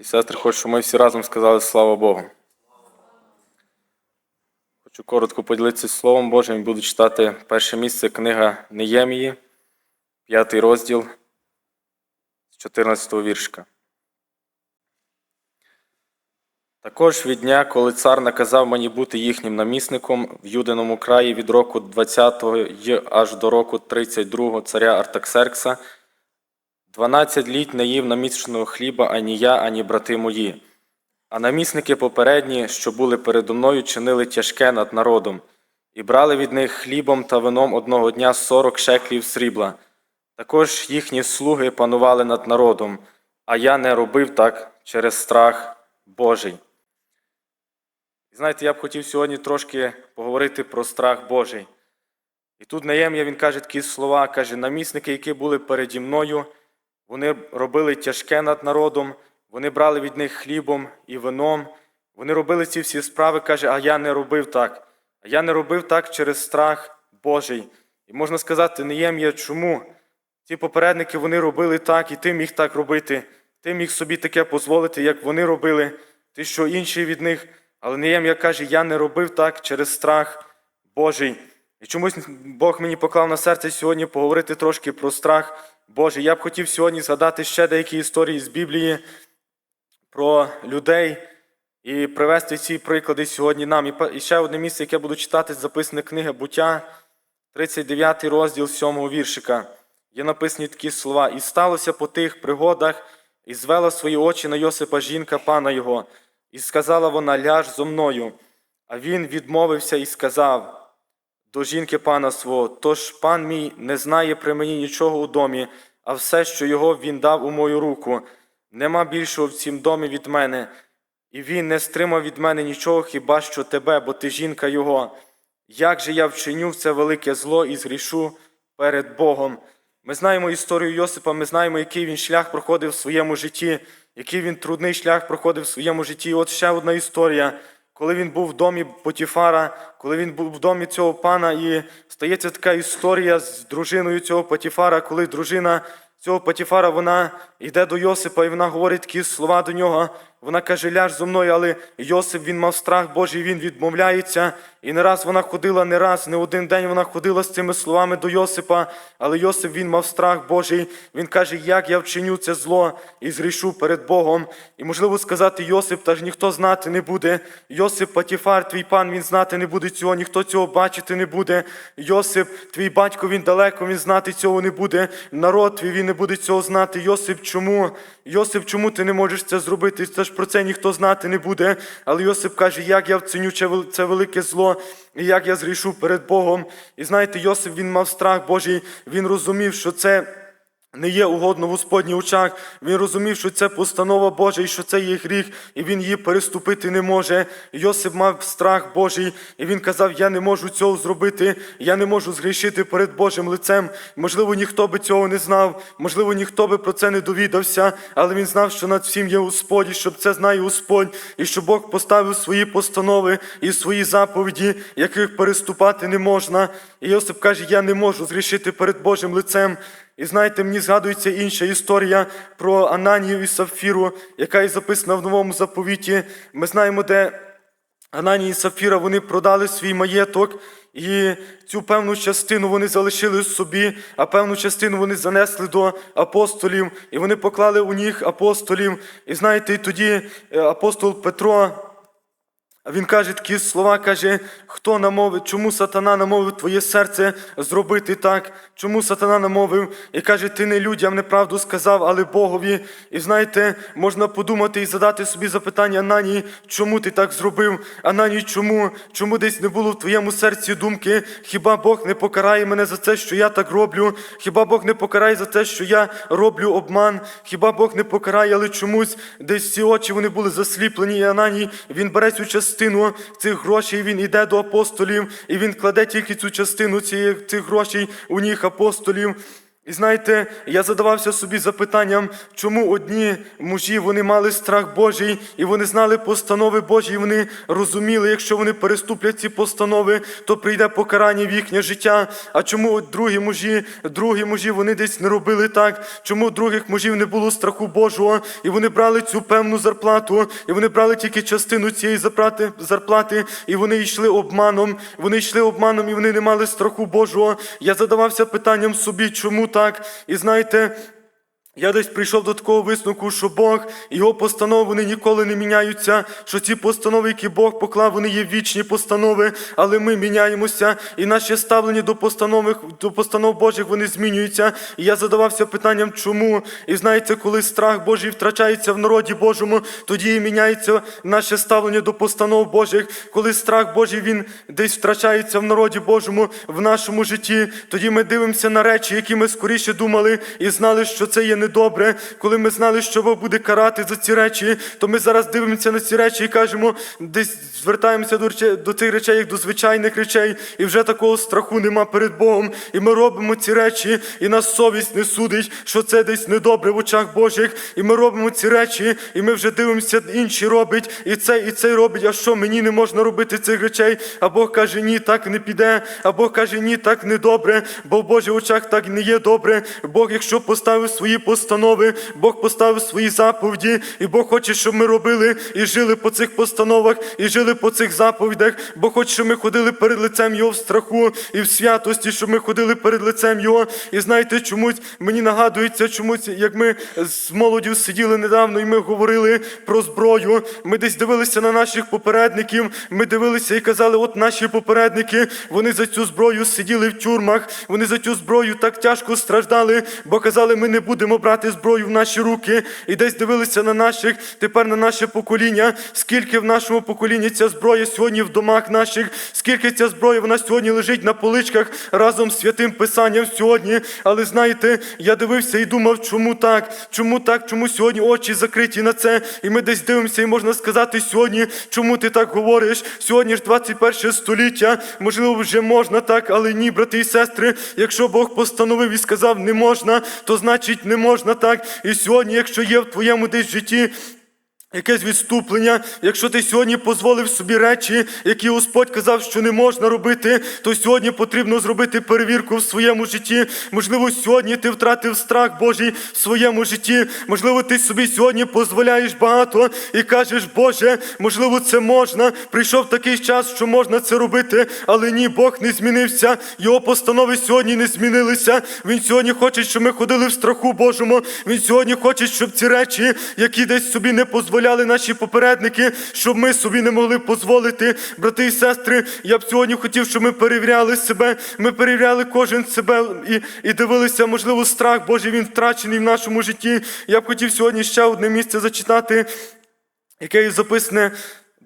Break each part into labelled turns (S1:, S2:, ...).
S1: І сестри, хочу, щоб ми всі разом сказали слава Богу. Хочу коротко поділитися Словом Божим і буду читати перше місце книга Неємії, п'ятий розділ з 14 віршка. Також від дня, коли цар наказав мені бути їхнім намісником в Юдиному краї від року 20 й аж до року 32 царя Артаксеркса, 12 літ не їв намісного хліба ані я, ані брати мої. А намісники попередні, що були передо мною, чинили тяжке над народом, і брали від них хлібом та вином одного дня сорок шеклів срібла. Також їхні слуги панували над народом, а я не робив так через страх Божий. І знаєте, я б хотів сьогодні трошки поговорити про страх Божий. І тут Неєм'я він каже такі слова, каже, намісники, які були переді мною, вони робили тяжке над народом, вони брали від них хлібом і вином, вони робили ці всі справи, каже, а я не робив так. А я не робив так через страх Божий. І можна сказати, Неєм'я, чому? Ці попередники вони робили так, і ти міг так робити, ти міг собі таке дозволити, як вони робили, ти що інший від них. Але Неєм'я каже, я не робив так через страх Божий. І чомусь Бог мені поклав на серце сьогодні поговорити трошки про страх Божий. Я б хотів сьогодні згадати ще деякі історії з Біблії про людей і привести ці приклади сьогодні нам. І ще одне місце, яке буду читати, записане книга Буття, 39 розділ 7 віршика. Є написані такі слова. І сталося по тих пригодах, і звела свої очі на Йосипа жінка пана його, і сказала вона, ляж зо мною. А він відмовився і сказав до жінки пана свого, тож пан мій не знає при мені нічого у домі, а все, що його він дав у мою руку. Нема більшого в цім домі від мене, і він не стримав від мене нічого, хіба що тебе, бо ти жінка його. Як же я вчиню це велике зло і згрішу перед Богом? Ми знаємо історію Йосипа, ми знаємо, який він шлях проходив в своєму житті, який він трудний шлях проходив в своєму житті. І от ще одна історія. Коли він був в домі Потіфара, коли він був в домі цього пана, і стається така історія з дружиною цього Потіфара, коли дружина цього Потіфара вона йде до Йосипа і вона говорить такі слова до нього. Вона каже, ляж зо мною, але Йосип він мав страх Божий, він відмовляється. І не раз вона ходила, не раз, не один день вона ходила з цими словами до Йосипа, але Йосип він мав страх Божий. Він каже, як я вчиню це зло і зрішу перед Богом. І можливо сказати Йосип, та ж ніхто знати не буде. Йосип Патіфар, твій пан, він знати не буде цього, ніхто цього бачити не буде. Йосип, твій батько, він далеко, він знати цього не буде. Народ твій він не буде цього знати. Йосип, чому? Йосип, чому ти не можеш це зробити? Це ж про це ніхто знати не буде. Але Йосип каже, як я вціню це це велике зло, і як я зрішу перед Богом. І знаєте, Йосип він мав страх Божий, він розумів, що це. Не є угодно в Господніх очах. Він розумів, що це постанова Божа і що це є гріх, і він її переступити не може. Йосип мав страх Божий, і він казав: Я не можу цього зробити, я не можу згрішити перед Божим лицем. Можливо, ніхто би цього не знав, можливо, ніхто би про це не довідався, але він знав, що над всім є Господь, і щоб це знає Господь, і що Бог поставив свої постанови і свої заповіді, яких переступати не можна. І Йосип каже: Я не можу згрішити перед Божим лицем. І знаєте, мені згадується інша історія про Ананію і Сапфіру, яка є записана в новому заповіті. Ми знаємо, де Ананія і Сапфіра вони продали свій маєток, і цю певну частину вони залишили собі, а певну частину вони занесли до апостолів, і вони поклали у них апостолів. І знаєте, і тоді е, апостол Петро. А він каже такі слова, каже, хто намовив, чому сатана намовив твоє серце зробити так? Чому сатана намовив? І каже, ти не людям неправду сказав, але Богові. І знаєте, можна подумати і задати собі запитання, Анані, чому ти так зробив? Анані, чому? Чому десь не було в твоєму серці думки? Хіба Бог не покарає мене за те, що я так роблю? Хіба Бог не покарає за те, що я роблю обман? Хіба Бог не покарає, але чомусь десь ці очі вони були засліплені, і Ананій, він бере цю частину цих грошей, він іде до апостолів, і він кладе тільки цю частину цих грошей у них апостолів.
S2: І знаєте, я задавався собі запитанням, чому одні мужі вони мали страх Божий, і вони знали постанови Божі, і вони розуміли, якщо вони переступлять ці постанови, то прийде покарання в їхнє життя. А чому другі мужі, другі мужі, вони десь не робили так? Чому других мужів не було страху Божого, і вони брали цю певну зарплату, і вони брали тільки частину цієї зарплати, і вони йшли обманом, вони йшли обманом, і вони не мали страху Божого. Я задавався питанням собі, чому так? І знаєте, я десь прийшов до такого висновку, що Бог, його постанови вони ніколи не міняються, що ці постанови, які Бог поклав, вони є вічні постанови, але ми міняємося, і наше ставлення до постанов, до постанов Божих вони змінюються. І я задавався питанням, чому? І знаєте, коли страх Божий втрачається в народі Божому, тоді і міняється наше ставлення до постанов Божих. Коли страх Божий він десь втрачається в народі Божому, в нашому житті, тоді ми дивимося на речі, які ми скоріше думали і знали, що це є недобре. Коли ми знали, що Бог буде карати за ці речі, то ми зараз дивимося на ці речі і кажемо, десь звертаємося до речей, до тих речей, як до звичайних речей, і вже такого страху нема перед Богом. І ми робимо ці речі, і нас совість не судить, що це десь недобре в очах Божих. І ми робимо ці речі, і ми вже дивимося, інші робить, і цей, і цей робить. А що мені не можна робити цих речей? А Бог каже, ні, так не піде. А Бог каже, ні, так не добре, бо в Божих очах так не є добре. Бог, якщо поставив свої постанови, Бог поставив свої заповіді, і Бог хоче, щоб ми робили і жили по цих постановах, і жили по цих заповідях. Бог хоче, щоб ми ходили перед лицем Його в страху і в святості, щоб ми ходили перед лицем Його. І знаєте, чомусь мені нагадується, чомусь, як ми з молоддю сиділи недавно, і ми говорили про зброю. Ми десь дивилися на наших попередників. Ми дивилися і казали, от наші попередники, вони за цю зброю сиділи в тюрмах, вони за цю зброю так тяжко страждали, бо казали, ми не будемо брати зброю в наші руки. І десь дивилися на наших, тепер на наше покоління, скільки в нашому поколінні ця зброя сьогодні в домах наших, скільки ця зброя вона сьогодні лежить на поличках разом з святим Писанням сьогодні. Але знаєте, я дивився і думав, чому так? Чому так? Чому сьогодні очі закриті на це? І ми десь дивимося, і можна сказати сьогодні, чому ти так говориш? Сьогодні ж 21 століття, можливо, вже можна так, але ні, брати і сестри. Якщо Бог постановив і сказав не можна, то значить не можна так. І сьогодні, якщо є в твоєму десь житті Якесь відступлення, якщо ти сьогодні дозволив собі речі, які Господь казав, що не можна робити, то сьогодні потрібно зробити перевірку в своєму житті. Можливо, сьогодні ти втратив страх Божий в своєму житті. Можливо, ти собі сьогодні дозволяєш багато і кажеш, Боже, можливо, це можна. Прийшов такий час, що можна це робити, але ні, Бог не змінився. Його постанови сьогодні не змінилися. Він сьогодні хоче, щоб ми ходили в страху Божому. Він сьогодні хоче, щоб ці речі, які десь собі не дозволяли наші попередники, щоб ми собі не могли дозволити. Брати і сестри, я б сьогодні хотів, щоб ми перевіряли себе. Ми перевіряли кожен себе і, і дивилися, можливо, страх Божий він втрачений в нашому житті. Я б хотів сьогодні ще одне місце зачитати, яке є записане.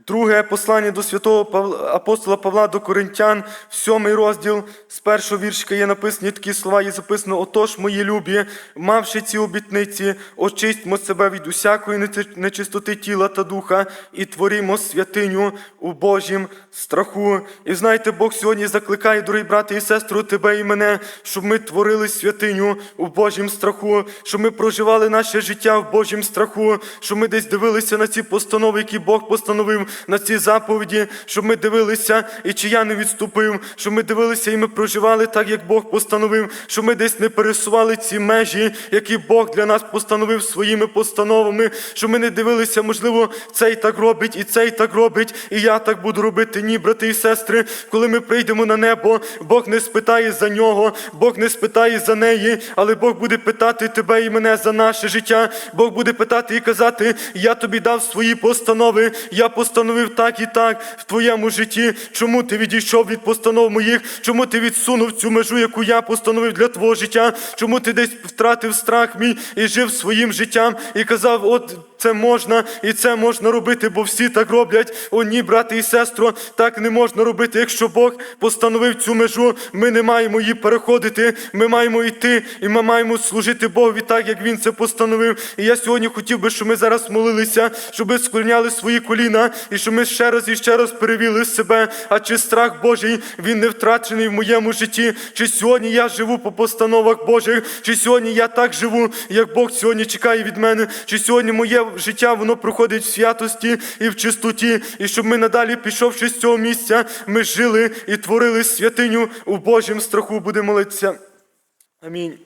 S2: Друге послання до святого апостола Павла до Коринтян, сьомий розділ, з першого віршика є написані такі слова, є записано: Отож, мої любі, мавши ці обітниці, очистьмо себе від усякої нечистоти тіла та духа і творімо святиню у Божім страху. І знаєте, Бог сьогодні закликає, дорогі брати і сестри, тебе і мене, щоб ми творили святиню у Божім страху, щоб ми проживали наше життя в Божім страху, щоб ми десь дивилися на ці постанови, які Бог постановив, на ці заповіді, щоб ми дивилися, і чи я не відступив, щоб ми дивилися і ми проживали так, як Бог постановив, щоб ми десь не пересували ці межі, які Бог для нас постановив своїми постановами, щоб ми не дивилися, можливо, цей так робить, і цей так робить, і я так буду робити. Ні, брати і сестри, коли ми прийдемо на небо, Бог не спитає за нього, Бог не спитає за неї, але Бог буде питати тебе і мене за наше життя. Бог буде питати і казати: Я тобі дав свої постанови, я постановив так і так в твоєму житті. Чому ти відійшов від постанов моїх? Чому ти відсунув цю межу, яку я постановив для твого життя? Чому ти десь втратив страх мій і жив своїм життям і казав, от це можна і це можна робити, бо всі так роблять. О, ні, брати і сестро, так не можна робити. Якщо Бог постановив цю межу, ми не маємо її переходити. Ми маємо йти і ми маємо служити Богові так, як Він це постановив. І я сьогодні хотів би, щоб ми зараз молилися, щоб ми склоняли свої коліна і щоб ми ще раз і ще раз перевіли себе. А чи страх Божий він не втрачений в моєму житті? Чи сьогодні я живу по постановах Божих? Чи сьогодні я так живу, як Бог сьогодні чекає від мене? Чи сьогодні моє життя воно проходить в святості і в чистоті? І щоб ми надалі, пішовши з цього місця, ми жили і творили святиню у Божім страху. Будемо молитися. Амінь.